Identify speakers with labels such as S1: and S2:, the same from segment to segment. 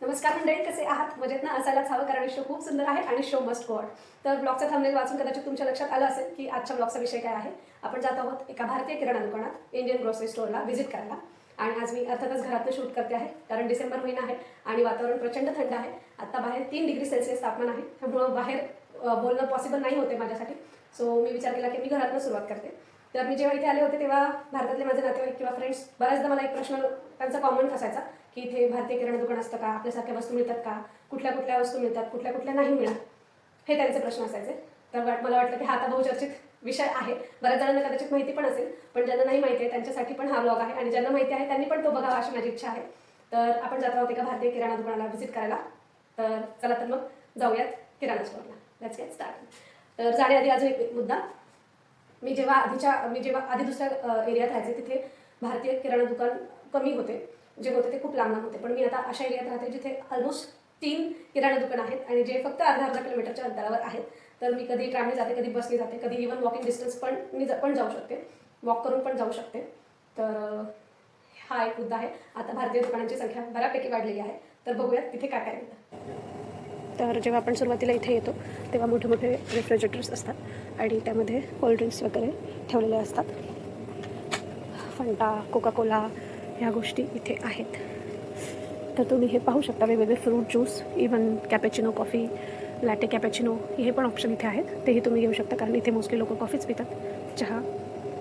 S1: नमस्कार मंडळी कसे आहात? मजेत ना? असायलाच हवं कारण शो खूप सुंदर आहे आणि शो मस्ट गॉड तर ब्लॉगचा थांबलेल वाचून कदाचित तुमच्या लक्षात आलं असेल की आजच्या ब्लॉगचा विषय काय आहे. आपण जात आहोत एका भारतीय किराणा दुकानात इंडियन ग्रोसरी स्टोअरला व्हिजिट करायला. आणि आज मी अर्थातच घरातून शूट करते आहे कारण डिसेंबर महिना आहे आणि वातावरण प्रचंड थंड आहे. आता बाहेर तीन डिग्री सेल्सिअस तापमान आहे. त्यामुळं बाहेर बोलणं पॉसिबल नाही होते माझ्यासाठी. सो मी विचार केला की मी घरातनं सुरुवात करते. तर मी जेव्हा इथे आले होते तेव्हा भारतातले माझे नातेवाईक किंवा फ्रेंड्स बऱ्याचदा मला एक प्रश्न त्यांचा कॉमन असायचा की इथे भारतीय किराणा दुकान असतं का? आपल्यासारख्या वस्तू मिळतात का? कुठल्या कुठल्या वस्तू मिळतात? कुठल्या कुठल्या नाही मिळत? हे त्यांचे प्रश्न असायचे. तर वाट मला वाटलं की हा आता बहुचर्चित विषय आहे. बऱ्याच जणांना कदाचित माहिती पण असेल पण ज्यांना नाही माहिती आहे त्यांच्यासाठी पण हा ब्लॉग आहे आणि ज्यांना माहिती आहे त्यांनी पण तो बघावा अशी माझी इच्छा आहे. तर आपण जात आहोत एका भारतीय किराणा दुकानाला व्हिजिट करायला? तर चला तर मग जाऊयात किराणा स्टोअरला लेट्स गेट स्टार्ट तर जाण्याआधी अजून एक मुद्दा. मी जेव्हा आधीच्या मी जेव्हा आधी दुसऱ्या एरियात राहायचे तिथे भारतीय किराणा दुकान कमी होते. जे होते ते खूप लांब होते. पण मी आता अशा एरियात राहते जिथे ऑलमोस्ट तीन किराणा दुकान आहेत आणि जे फक्त अर्धा अर्धा किलोमीटरच्या अंतरावर आहेत. तर मी कधी ट्रॅमने जाते कधी बसने जाते कधी इवन वॉकिंग डिस्टन्स पण मी ज- पण जाऊ शकते. वॉक करून पण जाऊ शकते. तर हा एक मुद्दा आहे. आता भारतीय दुकानांची संख्या बऱ्यापैकी वाढलेली आहे. तर बघूयात तिथे काय काय मिळतं तर जेव्हा आपण सुरुवातीला इथे येतो तेव्हा मोठे मोठे रेफ्रिजरेटर्स असतात आणि त्यामध्ये कोल्ड्रिंक्स वगैरे ठेवलेले असतात. फंटा कोका कोला ह्या गोष्टी इथे आहेत. तर तुम्ही हे पाहू शकता वेगवेगळे fruit juice even cappuccino coffee latte cappuccino हे पण ऑप्शन इथे आहेत. तेही तुम्ही घेऊ शकता कारण इथे मोस्टली लोक कॉफीच पितात चहा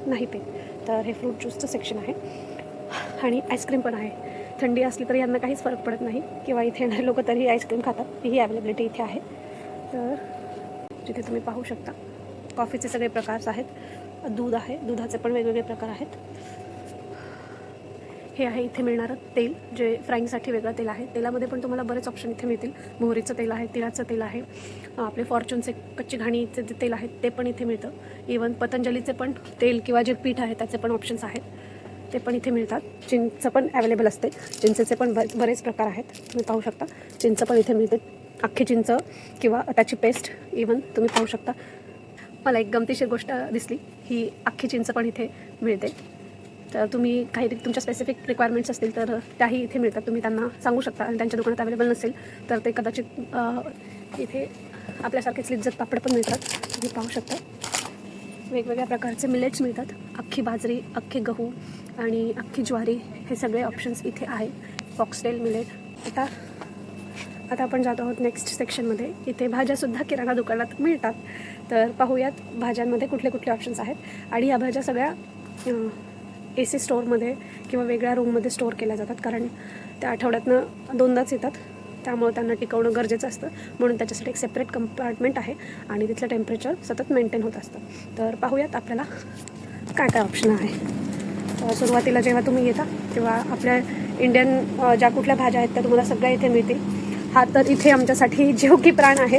S1: नाही पित. तर हे फ्रूट ज्यूसचं सेक्शन आहे. आणि आईस्क्रीम पण आहे. थंडी असली तरी यांना काहीच फरक पडत नाही. किंवा इथे येणारे लोक तरी आईस्क्रीम खातात. ही अवेलेबिलिटी इथे आहे. तर जिथे तुम्ही पाहू शकता. कॉफीचे सगळे प्रकार आहेत. दूध आहे. दुधाचे पण वेगवेगळे प्रकार आहेत. हे आहे इथे मिळणारं तेल जे फ्राईंगसाठी वेगळं तेल आहे. तेलामध्ये पण तुम्हाला बरेच ऑप्शन इथे मिळतील. मोहरीचं तेल आहे तिळाचं तेल आहे. आपले फॉर्च्यूनचे कच्ची घाणीचे जे तेल आहेत ते पण इथे मिळतं. इवन पतंजलीचे पण तेल किंवा जे पीठ आहे त्याचे पण ऑप्शन्स आहेत. ते पण इथे मिळतात. चिंच पण अवेलेबल असते. चिंचेचे पण बरे बरेच प्रकार आहेत. तुम्ही पाहू शकता. चिंच पण इथे मिळते. अख्खी चिंच किंवा त्याची पेस्ट इवन तुम्ही पाहू शकता. मला एक गमतीशीर गोष्ट दिसली. ही अख्खी चिंच पण इथे मिळते. तर तुम्ही काही तुमच्या स्पेसिफिक रिक्वायरमेंट्स असतील तर त्याही इथे मिळतात. तुम्ही त्यांना सांगू शकता आणि त्यांच्या दुकानात अवेलेबल नसेल तर ते कदाचित इथे आपल्यासारखेच लिज्जत पापड पण मिळतात. तुम्ही पाहू शकता. वेगवेगळ्या प्रकारचे मिलेट्स मिळतात. अख्खी बाजरी अख्खे गहू आणि अख्खी ज्वारी हे सगळे ऑप्शन्स इथे आहे फॉक्सटेल मिलेट आता आता आपण जात आहोत नेक्स्ट सेक्शनमध्ये इथे भाज्यासुद्धा किराणा दुकानात मिळतात. तर पाहूयात भाज्यांमध्ये कुठले कुठले ऑप्शन्स आहेत. आणि या भाज्या सगळ्या ए सी स्टोअरमध्ये किंवा वेगळ्या रूममध्ये स्टोअर केल्या जातात. कारण त्या आठवड्यातनं दोनदाच येतात. त्यामुळे त्यांना टिकवणं गरजेचं असतं. म्हणून त्याच्यासाठी एक सेपरेट कंपार्टमेंट आहे आणि तिथलं टेम्परेचर सतत मेंटेन होत असतं. तर पाहूयात आपल्याला काय काय ऑप्शन आहे. सुरुवातीला जेव्हा तुम्ही येता तेव्हा आपल्या इंडियन ज्या कुठल्या भाज्या आहेत त्या तुम्हाला सगळ्या इथे मिळतील. हा तर इथे आमच्यासाठी जीव की प्राण आहे.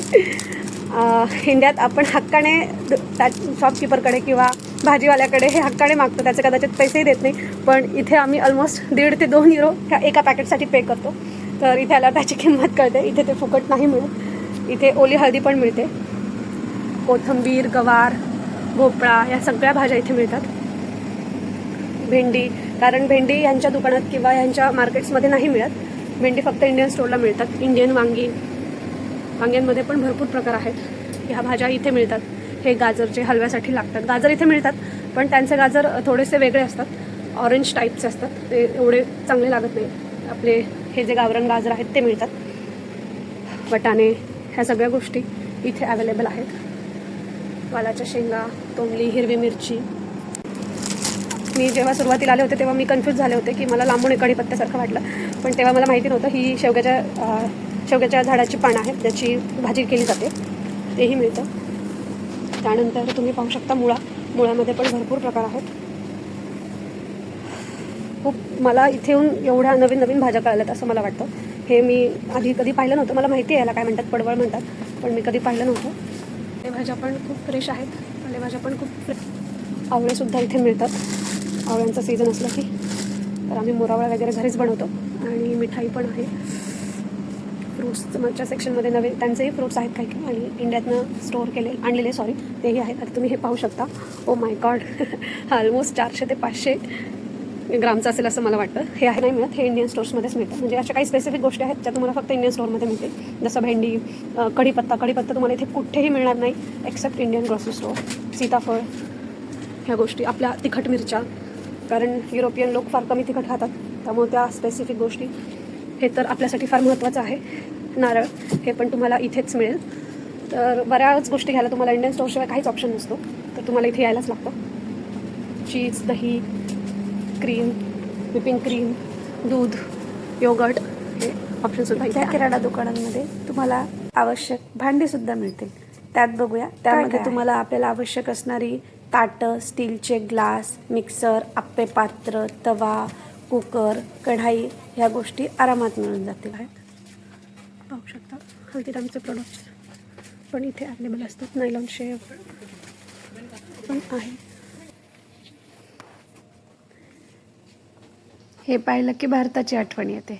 S1: इंडियात आपण हक्काने द- त्या शॉपकीपरकडे किंवा भाजीवाल्याकडे हे हक्काने मागतो. त्याचे कदाचित पैसेही देत नाही. पण इथे आम्ही ऑलमोस्ट दीड ते दोन युरो ह्या एका पॅकेटसाठी पे करतो. तर इथे आला त्याची किंमत कळते. इथे ते फुकट नाही मिळत. इथे ओली हळदी पण मिळते. कोथंबीर गवार भोपळा या सगळ्या भाज्या इथे मिळतात. भेंडी कारण भेंडी यांच्या दुकानात किंवा यांच्या मार्केट्समध्ये नाही मिळत. भेंडी फक्त इंडियन स्टोरला मिळतात. इंडियन वांगी वांग्यांमध्ये पण भरपूर प्रकार आहेत. ह्या भाज्या इथे मिळतात. हे गाजरचे हलव्यासाठी लागतात. गाजर इथे मिळतात पण त्यांचे गाजर थोडेसे वेगळे असतात. ऑरेंज टाईपचे असतात. ते एवढे चांगले लागत नाही आपले हे जे गावरण गाजर आहेत ते मिळतात. वटाणे ह्या सगळ्या गोष्टी इथे अवेलेबल आहेत. वालाच्या शेंगा तोंडली हिरवी मिरची. मी जेव्हा सुरुवातीला आले होते तेव्हा मी कन्फ्यूज झाले होते की मला लांबून कढीपत्त्यासारखं वाटलं. पण तेव्हा मला माहिती नव्हतं ही शेवग्याच्या शेवग्याच्या झाडाची पानं आहेत ज्याची भाजी केली जाते. तेही मिळतं. त्यानंतर तुम्ही पाहू शकता मुळा. मुळामध्ये पण भरपूर प्रकार आहेत. मला इथे येऊन एवढ्या नवीन नवीन भाज्या कळल्यात असं मला वाटतं. हे मी आधी कधी पाहिलं नव्हतं. मला माहिती आहे याला काय म्हणतात पडवळ म्हणतात पण मी कधी पाहिलं नव्हतं. ते भाज्या पण खूप फ्रेश आहेत. पालेभाज्या पण खूप फ्रेश आवळेसुद्धा इथे मिळतात. आवळ्यांचा सीझन असला की. तर आम्ही मोरावळा वगैरे घरीच बनवतो. आणि मिठाई पण आहे. फ्रुट्सच्या सेक्शनमध्ये नवीन त्यांचेही फ्रुट्स आहेत काही काही. आणि इंडियातनं स्टोअर केले आणलेले सॉरी तेही आहेत. आता तुम्ही हे पाहू शकता. ओ माय गॉड ऑलमोस्ट चारशे ते पाचशे ग्रामचं असेल असं मला वाटतं. हे आहे नाही मिळत हे इंडियन स्टोर्समध्येच मिळतं. म्हणजे अशा काही स्पेसिफिक गोष्टी आहेत ज्या तुम्हाला फक्त इंडियन स्टोअरमध्ये मिळतील. जसं भेंडी कढीपत्ता. कढीपत्ता तुम्हाला इथे कुठेही मिळणार नाही एक्सेप्ट इंडियन ग्रॉसरी स्टोअर सीताफळ ह्या गोष्टी. आपल्या तिखट मिरच्या. कारण युरोपियन लोक फार कमी तिखट खातात. त्यामुळे त्या स्पेसिफिक गोष्टी हे तर आपल्यासाठी फार महत्त्वाचं आहे. नारळ हे पण तुम्हाला इथेच मिळेल. तर बऱ्याच गोष्टी घ्यायला तुम्हाला इंडियन स्टोअरशिवाय काहीच ऑप्शन नसतो. तर तुम्हाला इथे यायलाच लागतं. चीज दही क्रीम विपिंग क्रीम दूध योगर्ट हे ऑप्शनसुद्धा इथे.
S2: किराणा दुकानांमध्ये तुम्हाला आवश्यक भांडी सुद्धा मिळतील. त्यात बघूया. त्यामध्ये? तुम्हाला आपल्याला आवश्यक असणारी ताटं स्टीलचे ग्लास मिक्सर आप्पे पात्र तवा कुकर कढाई ह्या गोष्टी आरामात मिळून जातील.
S1: आहेत पाहू शकता. हल्दीरामचे प्रोडक्ट्स पण इथे अवेलेबल असतात. नायलॉन शेव पण आहे.
S2: हे पाहिलं की भारताची आठवण येते.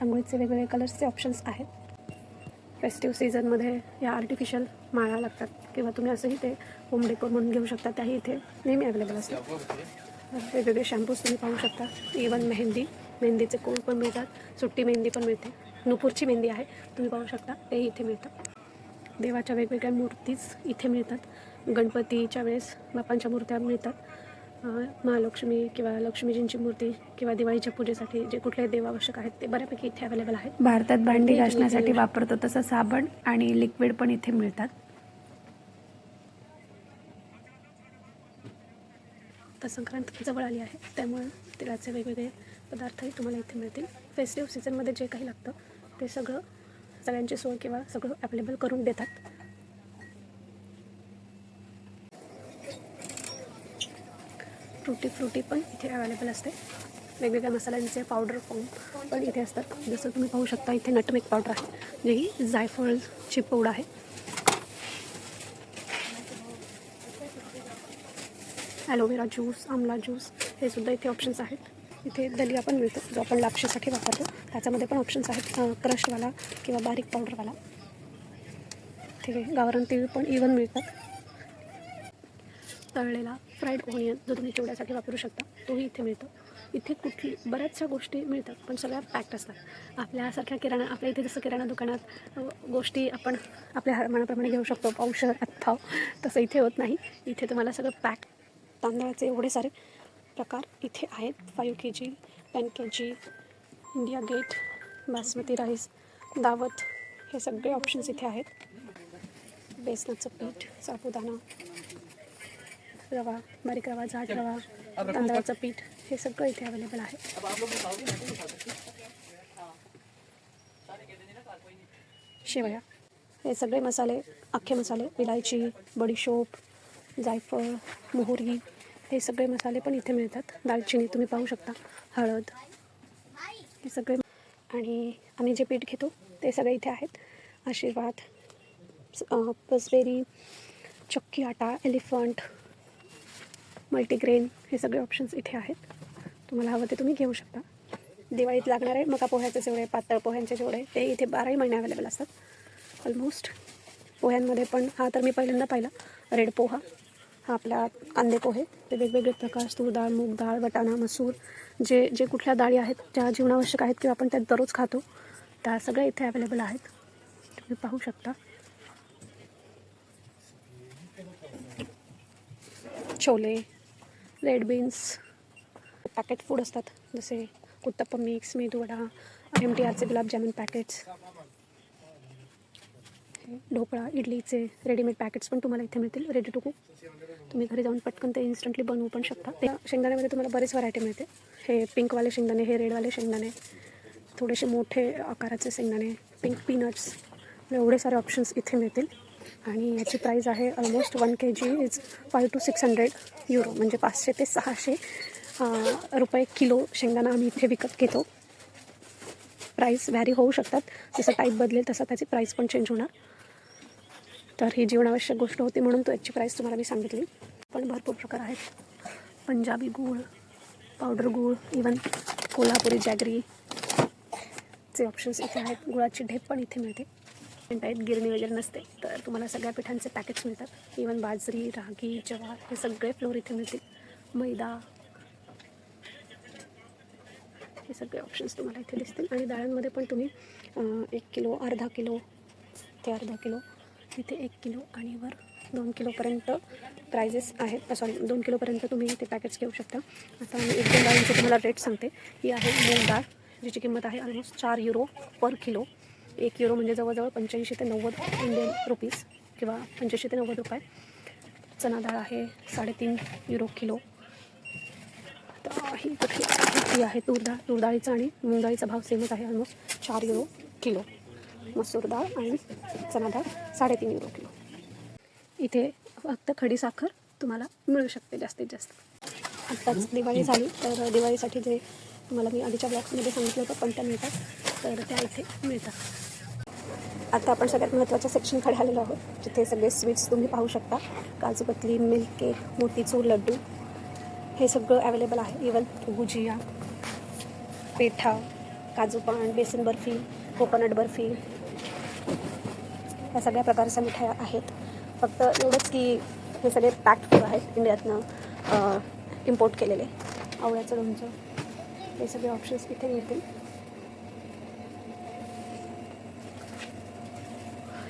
S1: आंघोळीचे वेगवेगळे कलर्सचे ऑप्शन्स आहेत. फेस्टिव्ह सीझनमध्ये या आर्टिफिशियल माळा लागतात. किंवा तुम्ही असंही ते होम डेकोर म्हणून घेऊ शकता त्याही इथे नेहमी अवेलेबल असतात. वेगवेगळे शॅम्पूज तुम्ही पाहू शकता. इवन मेहंदी. मेहंदीचे कोण पण मिळतात. सुट्टी मेहंदी पण मिळते. नुपूरची मेहंदी आहे. तुम्ही पाहू शकता. तेही इथे मिळतं. देवाच्या वेगवेगळ्या मूर्तीच इथे मिळतात. गणपतीच्या वेळेस बापांच्या मूर्त्या मिळतात. महालक्ष्मी किंवा लक्ष्मीजींची मूर्ती किंवा दिवाळीच्या पूजेसाठी जे कुठले देव आवश्यक आहेत ते बऱ्यापैकी इथे अवेलेबल आहेत.
S2: भारतात भांडी
S1: ते
S2: घासण्यासाठी वापरतो तसं साबण आणि लिक्विड पण इथे मिळतात.
S1: तर संक्रांत जवळ आली आहे. त्यामुळे तिळाचे वेगवेगळे पदार्थही तुम्हाला इथे मिळतील. फेस्टिव्ह सीझनमध्ये जे काही लागतं ते सगळं सगळ्यांची सोय किंवा सगळं अवेलेबल करून देतात. फ्रुटी फ्रुटी पण इथे अवेलेबल असते. वेगवेगळ्या मसाल्यांचे पावडर फॉर्म पण इथे असतात. जसं तुम्ही पाहू शकता इथे नटमेक पावडर आहे. जे ही जायफळची पावडर आहे. Aloe vera juice amla juice हे सुद्धा इथे ऑप्शन्स आहेत. इथे दलिया पण मिळतो जो आपण लापशीसाठी वापरतो. त्याच्यामध्ये पण ऑप्शन्स आहेत क्रशवाला किंवा बारीक पावडरवाला इथे गावरान तीळ पण इवन मिळतात तळलेला फ्राईड ओनियन जो तुम्ही चिवड्यासाठी वापरू शकता तोही इथे मिळतो. इथे कुठली बऱ्याचशा गोष्टी मिळतात पण सगळ्या पॅक्ड असतात. आपल्यासारख्या किराणा आपल्या इथे जसं किराणा दुकानात गोष्टी आपण आपल्या मनाप्रमाणे घेऊ शकतो. औषध अथाव तसं इथे होत नाही. इथे तुम्हाला सगळं पॅक तांदळाचे एवढे सारे प्रकार इथे आहेत. Five K G ten K G India Gate basmati rice Daawat हे सगळे ऑप्शन्स इथे आहेत. बेसनाचं पीठ साबुदाणा रवा बारीक रवा जाड रवा तांदळाचं पीठ हे सगळं इथे अवेलेबल आहे. शेवया हे सगळे मसाले अख्खे मसाले इलायची बडीशोप जायफळ मोहरी हे सगळे मसाले पण इथे मिळतात. दालचिनी तुम्ही पाहू शकता. हळद. हे सगळे. आणि आम्ही जे पीठ घेतो ते सगळे इथे आहेत. आशीर्वाद पसबेरी चक्की आटा एलिफंट मल्टीग्रेन हे सगळे ऑप्शन्स इथे आहेत. तुम्हाला हवं ते तुम्ही घेऊ शकता. दिवाळीत लागणारे मका पोह्याचे जेवढे पातळ पोह्यांचे जेवढे ते इथे बाराही महिने अवेलेबल असतात. ऑलमोस्ट पोह्यांमध्ये पण हा तर मी पहिल्यांदा पाहिला. रेड पोहा. हा कांदे पोहे. ते वेगवेगळे प्रकार तूर डाळ मूग डाळ वटाणा मसूर जे जे कुठल्या डाळी आहेत त्या जीवनावश्यक आहेत किंवा आपण त्यात दररोज खातो त्या सगळ्या इथे अवेलेबल आहेत. तुम्ही पाहू शकता. Chole red beans packet food असतात जसे uttapam mix medu vada M T आरचे gulab jamun packets dhokla इडलीचे रेडीमेड पॅकेट्स पण तुम्हाला इथे मिळतील. रेडी टू कुक तुम्ही घरी जाऊन पटकन ते इन्स्टंटली बनवू पण शकता. त्या शेंगदाण्यामध्ये तुम्हाला बरेच व्हरायटी मिळते. हे पिंकवाले शेंगदाणे हे रेडवाले शेंगदाणे थोडेसे मोठे आकाराचे शेंगदाणे पिंक पीनट्स एवढे सारे ऑप्शन्स इथे मिळतील. आणि याची प्राईज आहे almost one K G is five to six hundred euro म्हणजे पाचशे ते सहाशे रुपये किलो शेंगदाणा आम्ही इथे विकत घेतो. प्राईस व्हॅरी होऊ शकतात. जसं टाईप बदलेल तसं त्याची प्राईस पण चेंज होणार. तर ही जीवनावश्यक गोष्ट होती म्हणून तो याची प्राईस तुम्हाला मी सांगितली. पण भरपूर प्रकार आहेत. पंजाबी गूळ पावडर गूळ इवन कोल्हापुरी जॅगरी चे ऑप्शन्स इथे आहेत. गुळाची ढेप पण इथे मिळते. आहेत गिरणी वगैरे नसते. तर तुम्हाला सगळ्या पिठांचे पॅकेट्स मिळतात. इवन बाजरी रागी जवार हे सगळे फ्लोर इथे मिळतील. मैदा हे सगळे ऑप्शन्स तुम्हाला इथे दिसतील. आणि डाळ्यांमध्ये पण तुम्ही एक किलो अर्धा किलो ते अर्धा किलो इथे एक किलो आणि वर दोन किलोपर्यंत प्रायझेस आहेत. सॉरी दोन किलोपर्यंत तुम्ही ते पॅकेट्स घेऊ शकता. आता मी एक दोन डाळींचे तुम्हाला रेट सांगते. ही आहे मूग डाळ ज्याची किंमत आहे ऑलमोस्ट चार युरो पर किलो. एक युरो म्हणजे जवळजवळ पंच्याऐंशी ते नव्वद इंडियन रुपीज किंवा पंच्याऐंशी ते नव्वद रुपये. चना डाळ आहे साडेतीन युरो किलो. ही ही आहे तूर डाळ. तूर डाळीचा आणि मूग डाळीचा भाव सेमच आहे ऑलमोस्ट चार युरो किलो. मसूर डाळ आणि चना डाळ साडेतीन युरो किलो. इथे फक्त खडी साखर तुम्हाला मिळू शकते जास्तीत जास्त. आत्ताच दिवाळी झाली तर दिवाळीसाठी जे तुम्हाला मी आधीच्या ब्लॉक्समध्ये सांगितलं होतं पण त्या मिळतात तर त्या इथे मिळतात. आता आपण सगळ्यात महत्त्वाच्या सेक्शनकडे आलेलो आहोत जिथे सगळे स्वीट्स तुम्ही पाहू शकता. काजू कतली मिल्क केक मोतीचूर लड्डू हे सगळं अवेलेबल आहे. इवन गुजिया पेठा काजू पान बेसन बर्फी कोकोनट बर्फी या सगळ्या प्रकारच्या मिठाया आहेत फक्त एवढंच की हे सगळे पॅक फूड आहेत. इंडियातनं इम्पोर्ट केलेले. आवळ्याचं लोणचं हे सगळे ऑप्शन्स इथे मिळतील.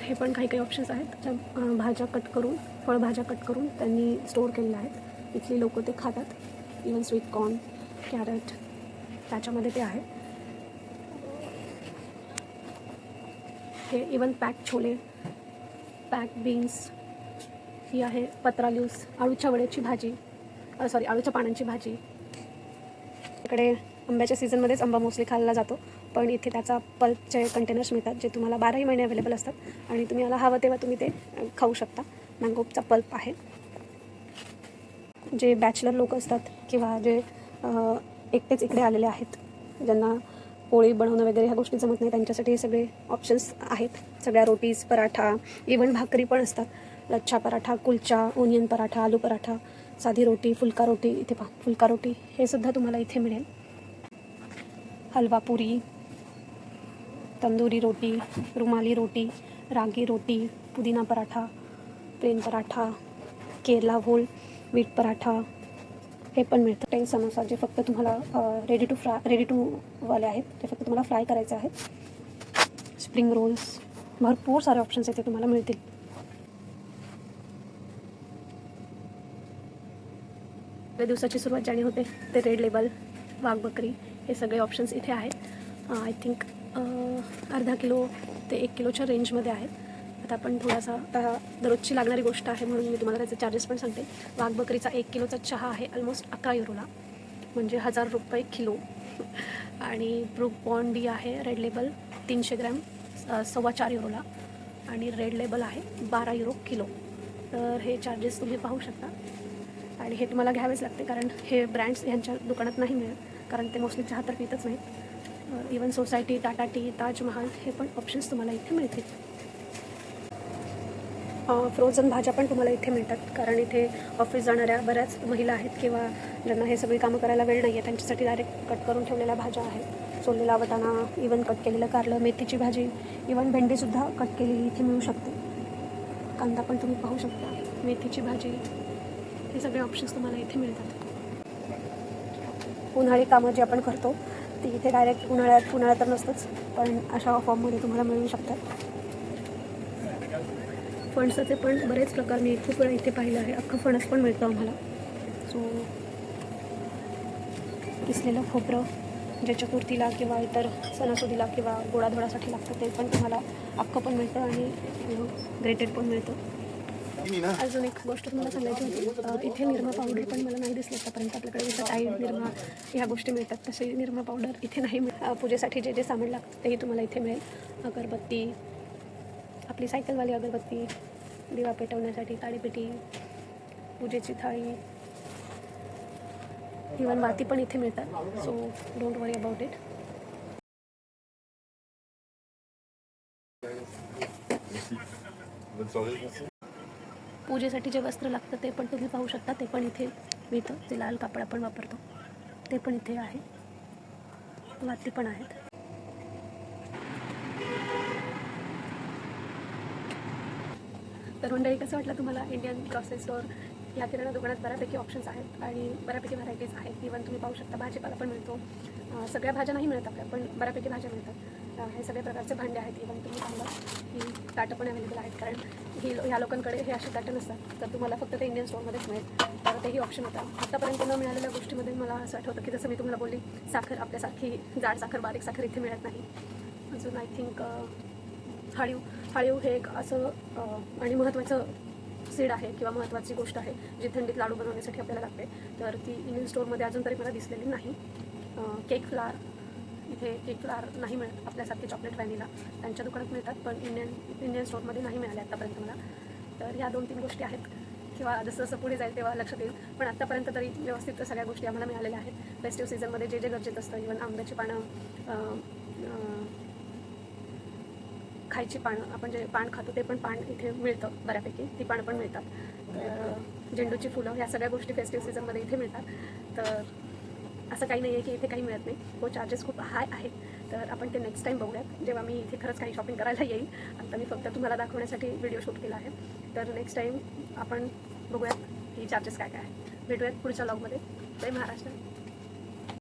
S1: हे पण काही काही ऑप्शन्स आहेत. ज्या भाज्या कट करून फळभाज्या कट करून त्यांनी स्टोअर केलेल्या आहेत. इथली लोक ते खातात. इवन स्वीट कॉर्न कॅरट त्याच्यामध्ये ते आहे. हे even pack chole pack beans ही आहे पत्राल्यूस आळूच्या वड्याची भाजी सॉरी आळूच्या पानांची भाजी. इकडे आंब्याच्या सीझनमध्येच आंबा मोस्टली खाल्ला जातो पण इथे त्याचा पल्पचे कंटेनर्स मिळतात जे तुम्हाला बाराही महिने अवेलेबल असतात. आणि तुम्ही याला हवं तेव्हा तुम्ही ते खाऊ शकता. मँगोचा पल्प आहे. जे बॅचलर लोक असतात किंवा जे एकटेच इकडे आलेले आहेत ज्यांना पोळी बनवणं वगैरे ह्या गोष्टी जमत नाही त्यांच्यासाठी हे सगळे ऑप्शन्स आहेत. सगळ्या रोटीज पराठा इवन भाकरी पण असतात. लच्छा पराठा कुलचा ओनियन पराठा आलू पराठा साधी रोटी फुलका रोटी इथे पहा फुलका रोटी हे सुद्धा तुम्हाला इथे मिळेल. हलवा पुरी तंदुरी रोटी रुमाली रोटी रागी रोटी pudina paratha plain paratha Kerala whole wheat paratha हे पण मिळतं. टेन समोसा जे फक्त तुम्हाला ready to fry ready to वाले आहेत ते फक्त तुम्हाला फ्राय करायचे आहेत. स्प्रिंग रोल्स भरपूर सारे ऑप्शन्स इथे तुम्हाला मिळतील. दिवसाची सुरुवात ज्याने होते ते रेड लेबल वाघ बकरी हे सगळे ऑप्शन्स इथे आहेत. आय थिंक अर्धा किलो ते एक किलोच्या रेंजमध्ये आहेत. आता आपण थोडासा आता दररोजची लागणारी गोष्ट आहे म्हणून मी तुम्हाला त्याचे चार्जेस पण सांगते. वाघ बकरीचा एक किलोचा चहा आहे ऑलमोस्ट अकरा युरोला. म्हणजे हजार रुपये किलो. आणि ब्रुक बॉन्डी आहे रेड लेबल तीनशे ग्रॅम सव्वा चार युरोला. आणि रेड लेबल आहे बारा युरो किलो. तर हे चार्जेस तुम्ही पाहू शकता. आणि हे तुम्हाला घ्यावेच लागते कारण हे ब्रँड्स ह्यांच्या दुकानात नाही मिळत. कारण ते मोस्टली चहा तर पितच नाहीत even Society Tata tea Taj Mahal हे पण ऑप्शन्स तुम्हाला इथे मिळतील. फ्रोझन भाज्या पण तुम्हाला इथे मिळतात. कारण इथे ऑफिस जाणाऱ्या बऱ्याच महिला आहेत किंवा ज्यांना हे सगळी कामं करायला वेळ नाही आहे त्यांच्यासाठी डायरेक्ट कट करून ठेवलेल्या भाज्या आहेत. सोललेला वटाणा इवन कट केलेलं कारलं मेथीची भाजी इवन भेंडीसुद्धा कट केलेली इथे मिळू शकते. कांदा पण तुम्ही पाहू शकता. मेथीची भाजी हे सगळे ऑप्शन्स तुम्हाला इथे मिळतात. उन्हाळी कामं जी आपण करतो ती इथे डायरेक्ट उन्हाळ्यात उन्हाळ्यात तर नसतंच पण अशा फॉर्ममध्ये तुम्हाला मिळू शकतात. फणसाचे पण बरेच प्रकार मी खूप वेळा इथे पाहिलं आहे. अख्खं फणस पण मिळतं आम्हाला. सो किसलेलं खोबरं जे चतुर्थीला किंवा इतर सणासुदीला किंवा गोडाधोडासाठी लागतं ते पण तुम्हाला अख्खं पण मिळतं आणि ग्रेटेड पण मिळतं. अजून एक गोष्ट तुम्हाला सांगायची होती. इथे निरमा पावडर पण मला नाही दिसली आतापर्यंत. आपल्याकडे जसं टाईड निरमा ह्या गोष्टी मिळतात तसे निरमा पावडर इथे नाही मिळत. अ, पूजेसाठी जे जे सामान लागतं तेही तुम्हाला इथे मिळेल. अगरबत्ती आपली सायकलवाली अगरबत्ती दिवा पेटवण्यासाठी ताडीपेटी पूजेची थाळी. इवन वाती पण इथे मिळतात. So don't worry about it पूजेसाठी जे वस्त्र लागतं ते पण तुम्ही पाहू शकता. ते पण इथे मिळतं. जे लाल कापड आपण वापरतो ते पण इथे आहे. वाती पण आहेत. तर मंडळी कसं वाटलं तुम्हाला इंडियन ग्रॉसरी स्टोअर या किराणा दुकानात बऱ्यापैकी ऑप्शन्स आहेत आणि बऱ्यापैकी व्हरायटीज आहेत इवन तुम्ही पाहू शकता भाजीपाला पण मिळतो सगळ्या भाज्या नाही मिळत आपल्या पण बऱ्यापैकी भाज्या मिळतात हे सगळ्या प्रकारचे भांडे आहेत इव्हन तुम्ही पाहिलं की ताटं पण अवेलेबल आहेत कारण ही ह्या लोकांकडे हे असे ताटं नसतात तर तुम्हाला फक्त ते इंडियन स्टोअरमध्येच मिळेल तर तेही ऑप्शन होता आतापर्यंत न मिळालेल्या गोष्टीमध्ये मला असं आठवतं की जसं मी तुम्हाला बोलली साखर आपल्यासारखी जाड साखर बारीक साखर इथे मिळत नाही अजून आय थिंक हाळीव हाळीव हे एक असं आणि महत्त्वाचं सीड आहे किंवा महत्त्वाची गोष्ट आहे जी थंडीत लाडू बनवण्यासाठी आपल्याला लागते. तर ती इंडियन स्टोअरमध्ये अजून तरी मला दिसलेली नाही. केक फ्लार इथे केक फ्लार नाही मिळत आपल्यासारखे चॉकलेट व्हॅनिला त्यांच्या दुकानात मिळतात पण इंडियन इंडियन स्टोअरमध्ये नाही मिळाले आत्तापर्यंत मला. तर ह्या दोन तीन गोष्टी आहेत. किंवा जसं जसं पुढे जाईल तेव्हा लक्षात येईल. पण आत्तापर्यंत तरी व्यवस्थित सगळ्या गोष्टी आम्हाला मिळालेल्या आहेत. फेस्टिव्ह सीझनमध्ये जे जे गरजेचं असतं इवन आंब्याची पानं खायची पानं आपण जे पान खातो ते पण पान इथे मिळतं बऱ्यापैकी ती पानं पण मिळतात. तर झेंडूची फुलं ह्या सगळ्या गोष्टी फेस्टिव्ह सीझनमध्ये इथे मिळतात. तर असं काही नाही आहे की इथे काही मिळत नाही. हो चार्जेस खूप हाय आहेत. तर आपण ते नेक्स्ट टाईम बघूयात. जेव्हा मी इथे खरंच काही शॉपिंग करायला येईल आता मी फक्त तुम्हाला दाखवण्यासाठी व्हिडिओ शूट केला आहे. तर नेक्स्ट टाईम आपण बघूयात की चार्जेस काय काय आहे भेटूयात पुढच्या लॉगमध्ये जय महाराष्ट्र.